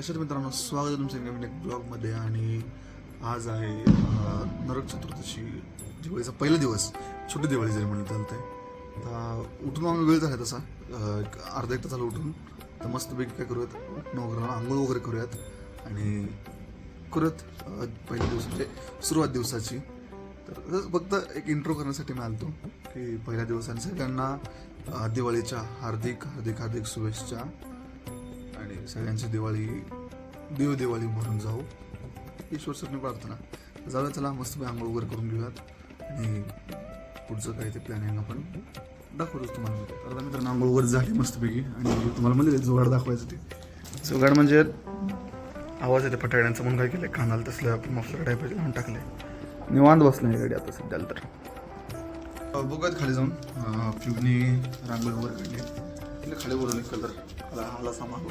कशात मित्रांनो स्वागत आहे तुमच्या नवीन एक ब्लॉगमध्ये आणि आज आहे नरक चतुर्दशी दिवाळीचा पहिला दिवस. छोटी दिवाळी जरी म्हणलं चालतंय. तर उठून आम्ही वेळ झाला तसा. एक अर्धा एक तास झाला उठून. तर मस्तपैकी काय करूयात उठणं वगैरे आंघोळ वगैरे करूयात. आणि करत पहिल्या दिवस म्हणजे सुरुवात दिवसाची. तर फक्त एक इंट्रो करण्यासाठी मी आलतो की पहिल्या दिवस आणि सगळ्यांना दिवाळीच्या हार्दिक हार्दिक हार्दिक शुभेच्छा. सगळ्यांची दिवाळी देव दिवाळी भरून जाऊ. ईश्वर सरने प्रार्थना. जाऊया चला मस्त आंघोळ वगैरे करून घेऊयात. आणि पुढचं काय ते प्लॅनिंग आपण दाखवतोच तुम्हाला. तर आता मित्रांनो आंघोळ वगैरे झाली मस्तपैकी आणि तुम्हाला म्हणजे जुगाड दाखवायचं ते. जुगाड म्हणजे आवाज येते फटाड्यांचा म्हणून काय केलं कानाला तसलं आपण मफलर टाईप लावून टाकले निवांत बसलं गाडी आता सध्याला तर. बघूयात खाली जाऊन. पिवणी रांगोळी वगैरे काढली तिला खाली बोलवले कलर. कलर आला सामान.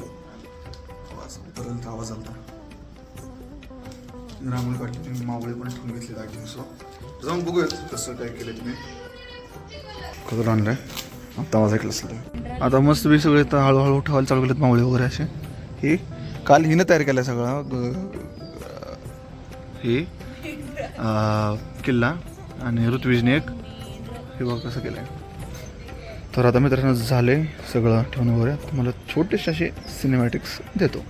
आवाज उतरल तर आवाज आलता. रांगोळी काढली तुम्ही मावळे पण ठेवून घेतले आय सो जाऊन बघूयात कसं काय केलं तुम्ही कलर आणलाय आता आवाज ऐकला असेल आता मस्त बी सगळे तर हळूहळू ठेवायला चालू केलेत मावळे वगैरे असे. ही काल हिनं तयार केलं सगळं हे ही किल्ला आणि ऋत्विजने एक हे बघ कसं केलं आहे तर आता मित्रांनो झाले सगळं ठेवून वगैरे. तुम्हाला छोटेसे असे सिनेमॅटिक्स देतो.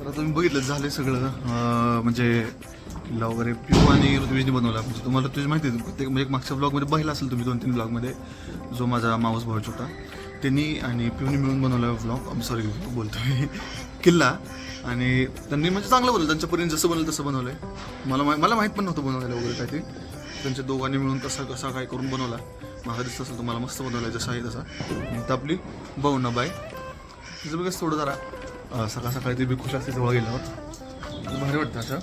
तर आता तुम्ही बघितलं झालं सगळं. म्हणजे किल्ला वगैरे पिऊ आणि ऋतुवीजने बनवला. म्हणजे तुम्हाला तुझी माहिती आहे प्रत्येक म्हणजे मागच्या ब्लॉगमध्ये पाहिला असेल तुम्ही दोन तीन ब्लॉगमध्ये जो माझा मावस भाऊ छोटा त्यांनी आणि पिऊनी मिळून बनवला ब्लॉग सॉरी बोलतो मी किल्ला. आणि त्यांनी म्हणजे चांगलं बनवलं. त्यांच्या परीने जसं बनवलं तसं बनवलं आहे मला मा- मला माहीत पण नव्हतं बनवायला वगैरे काय ते. त्यांच्या दोघांनी मिळून कसा कसा काय करून बनवला. माझा दिसत असेल तुम्हाला मस्त बनवलं जसं आहे तसा. आपली बहुना बाय तिचं बघा थोडं जरा सकाळ सकाळी ते बी खुश असते जवळ गेल्यावर. भारी वाटतं असं.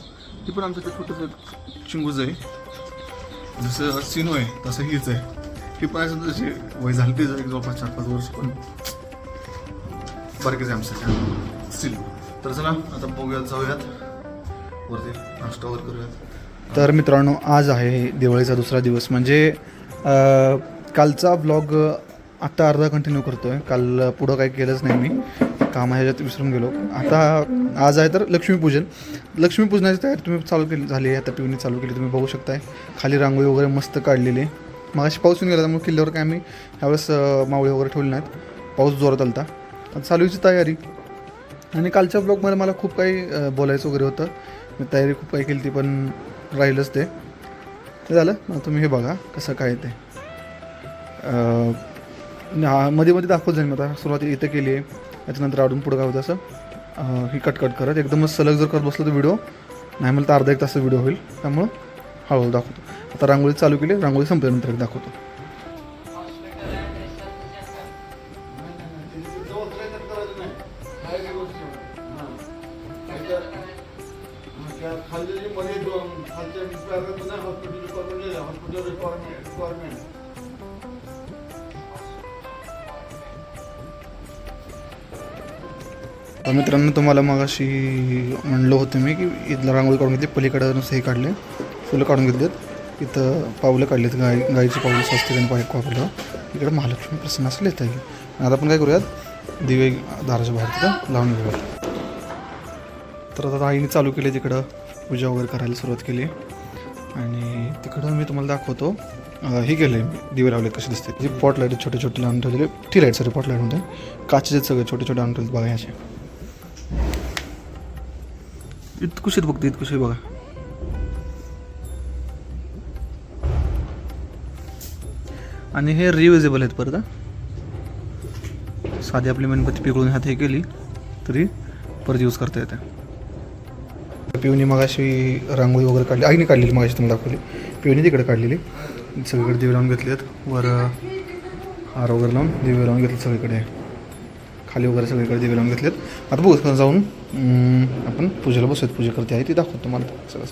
ती पण आमचं ते छोटंसं चिंगूज आहे. जसं सिनो आहे तसं हीच आहे. ती पण असं तशी वय झाली तीच एक जवळपास चार पाच वर्ष पण बारकेच आहे आमचं सिल तर चला आता बघूयात जाऊयात. वरती नाश्ता वगैरे करूयात. तर मित्रांनो आज आहे दिवाळीचा दुसरा दिवस. म्हणजे कालचा ब्लॉग आत्ता अर्धा कंटिन्यू करतो आहे काल पुढं काही केलंच नाही मी. काम आहे ह्याच्यात विसरून गेलो. आता आज आहे तर लक्ष्मीपूजन. लक्ष्मीपूजनाची तयारी तुम्ही चालू केली झाली आहे. आता पिवणी चालू केली तुम्ही बघू शकताय. खाली रांगोळी वगैरे मस्त काढलेली आहे. मगाशी पाऊस येऊन गेला त्यामुळे किल्ल्यावर काय आम्ही ह्यावेळेस मावळे वगैरे ठेवले नाहीत. पाऊस जोरात आलता. आता चालूची तयारी. आणि कालच्या ब्लॉगमध्ये मला खूप काही बोलायचं वगैरे होतं. मी तयारी खूप काही केली ती पण राहिलंच ते. ते झालं. मग तुम्ही हे बघा कसं काय ते. मध्ये मध्ये दाखवत जाईल मग आता सुरुवाती इथं केली आहे. त्याच्यानंतर आडून पुढं काय होतं असं ही कटकट करत. एकदमच सलग जर करत बसलं तर व्हिडिओ नाही म्हणलं तर अर्धा एक तास व्हिडिओ होईल. त्यामुळं हळूहळू दाखवतो. आता रांगोळी चालू केली रांगोळी संपल्यानंतर एक दाखवतो. खालच्या हॉस्पिटल रिक्वायरमेंट रिक्वायरमेंट तर मित्रांनो तुम्हाला मग अशी म्हणलं होतं मी की इथलं रांगोळी काढून घेतली पलीकडं नुसतं हे काढले फुलं काढून घेतलेत. इथं पावलं काढलेत गाय गाईची पावलं स्वस्तिक पाय पावलं इकडे महालक्ष्मी प्रसन्न असं लिहिता येईल आता आपण काय करूयात? दिवे दाराच्या बाहेर तिथं लावून घेऊयात. तर आता आईने चालू केले तिकडं पूजा वगैरे करायला सुरुवात केली. आणि तिकडं मी तुम्हाला दाखवतो. हे केलं आहे दिवे लावले कसे दिसते जे पॉट लाइट छोटे छोटे लावून ठेवलेले. Tea light sorry pot light म्हणते काचेचे सगळे छोटे छोटे आणून ठेवले बघा याचे. इतकुशीत फक्त इतकुशी बघा. आणि हे रियुजेबल आहेत परत साधी आपली मेणबत्ती पिघळून हात हे केली तरी परत यूज करता येते. पिवणी मग अशी रांगोळी वगैरे काढली आईने काढलेली मग तुम्हाला दाखवली. पिवणी तिकडे काढलेली सगळीकडे दिवे लावून घेतलेत वर हार वगैरे लावून दिवे लावून घेतले सगळीकडे. खाली वगैरे सगळीकडे दिवे लावून घेतलेत. आता बघू जाऊन आपण पूजेला बसूयात. पूजा करते आहे ती दाखवतो तुम्हाला. सगळं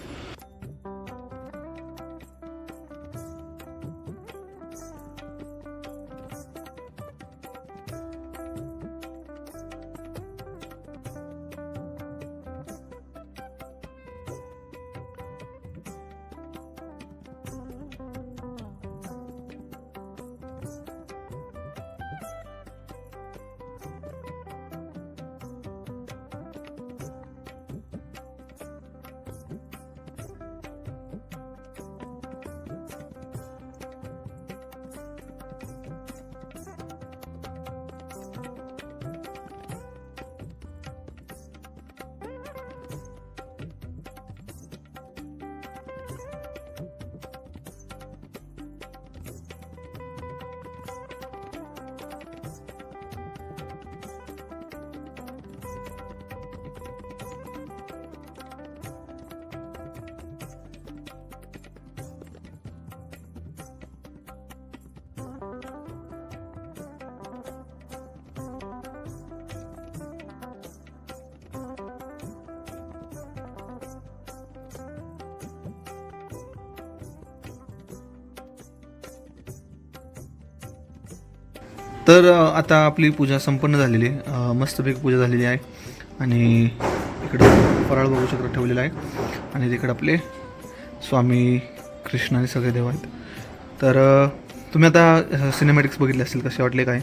तर आता आपली पूजा संपन्न झालेली आहे. मस्तपैकी पूजा झालेली आहे. आणि इकडं फराळ बघू शकता ठेवलेला आहे. आणि तिकडं आपले स्वामी कृष्ण आणि सगळे देव आहेत. तर तुम्ही आता सिनेमॅटिक्स बघितले असतील कसे वाटले काय?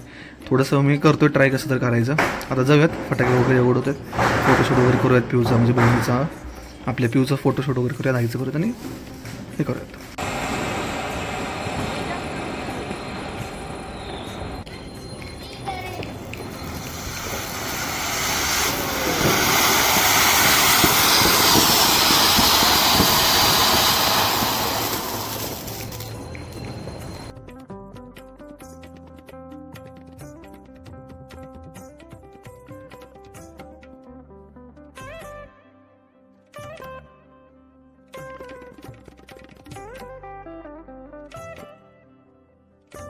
थोडंसं मी करतोय ट्राय कसं तर करायचं. आता जाऊयात. फटाके वगैरे उडवतात फोटोशूट वगैरे करूयात पिऊचा म्हणजे बहिणीचा. आपल्या पिऊचा फोटोशूट वगैरे करूयात आईचं करूयात आणि हे करूयात.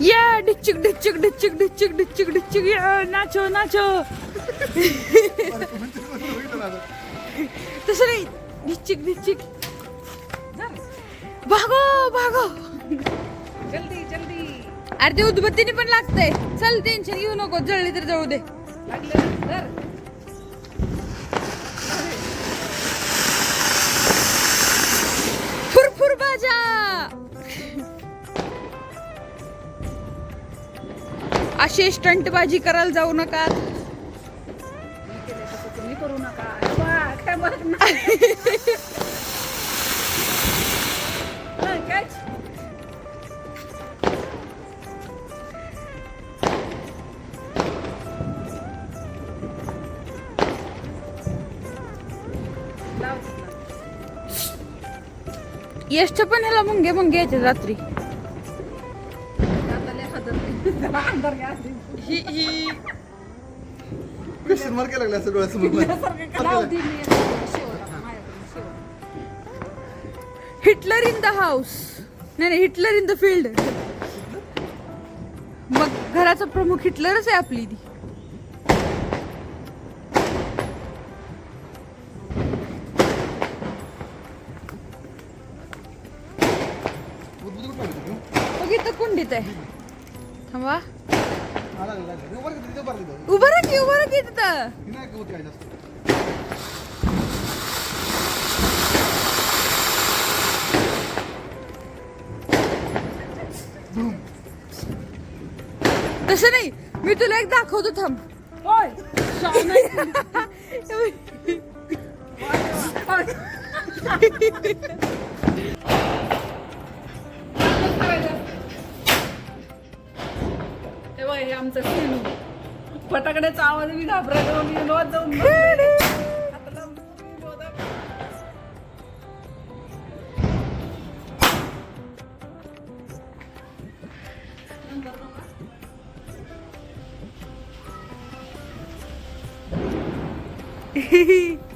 या डिचिक डिचिक डिचिक डिचिक डिचिक डिचिक या नाचो नाचो. तसं नाही. डिचिक डिचिक भागो भागो. जल्दी जल्दी. अरे ते उदबत्तीने पण लागतंय. चल टेन्शन घेऊ नको. जळली तर जळू दे. लागलं तर. असे स्टंटबाजी करायला जाऊ नका. तुम्ही करू नका वा, काय पण ह्याला मुंगे मुंगे यायचे रात्री. ही ही. क्वेश्चन मार्क लागला असं डोळ्यासमोर. Hitler in the house. नाही नाही हिटलर इन द फील्ड. मग घराचा प्रमुख हिटलरच आहे आपली ती. बघ इथं कुंडीत आहे. थांबा. उभं राहा की उभं राहा की तिथं. तसं नाही मी तुला एक दाखवतो थांब. होय आमचं खेळू फटाकड्याचा आवाज मी घाबरायला मी जाऊन Hehehe